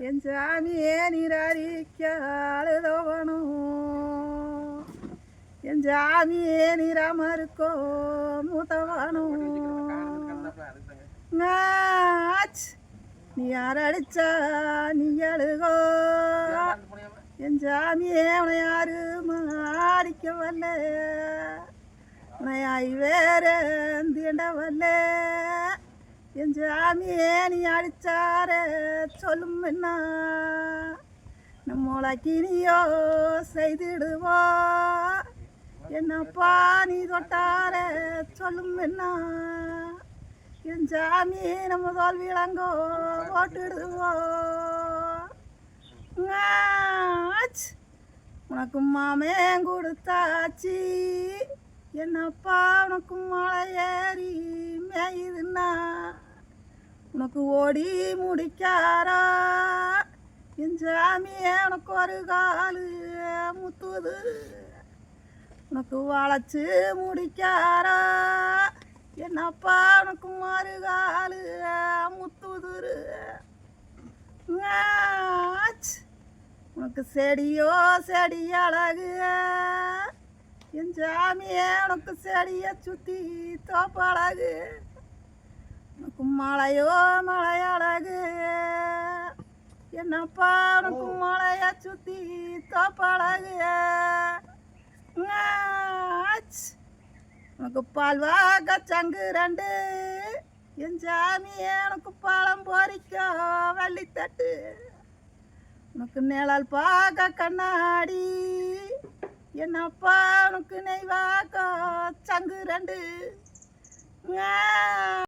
என் சாமியே நீராரிக்க என் சாமியே நிராமருக்கோ? மூத்தவனும் நீ யார் அடிச்சா நீ அழுகோ? என் சாமியே அவனை யாரு மாடிக்க வல்ல? உனையாய் வேற தீண்ட என் சாமியே நீ அடிச்சார சொல்லும் என்ன நம்மளை நீயோ செய்திடுவோ. என்னப்பா நீ தொட்டார சொல்லும் என்ன என் சாமி நம்ம தோல் விளங்கோ போட்டுடுவோ. உனக்கு மாமே கொடுத்தாச்சி. என்னப்பா உனக்கு மழை ஏறி மேயுதுன்னா? உனக்கு ஓடி முடிக்காரா? என் சாமியே உனக்கு ஒரு காலு முத்துவது உனக்கு வளைச்சு முடிக்காரா? என்னப்பா உனக்கு மறுகாலு முத்துதுரு உனக்கு செடியோ செடி அழகு? என் சாமியே உனக்கு செடிய சுத்தி தோப்பு அழகு. உனக்கு மழையோ மழை அழகு. என்னப்பா உனக்கு மழைய சுத்தி தோப்பு அழகு. ஆச். உனக்கு பால் வாக்க சங்கு ரெண்டு. என் சாமியே உனக்கு பழம் பொறிக்க வள்ளித்தட்டு. உனக்கு நிழல் பார்க்க கண்ணாடி. என் அப்பா உனக்கு நெய்வாக்கா சங்கு ரெண்டு.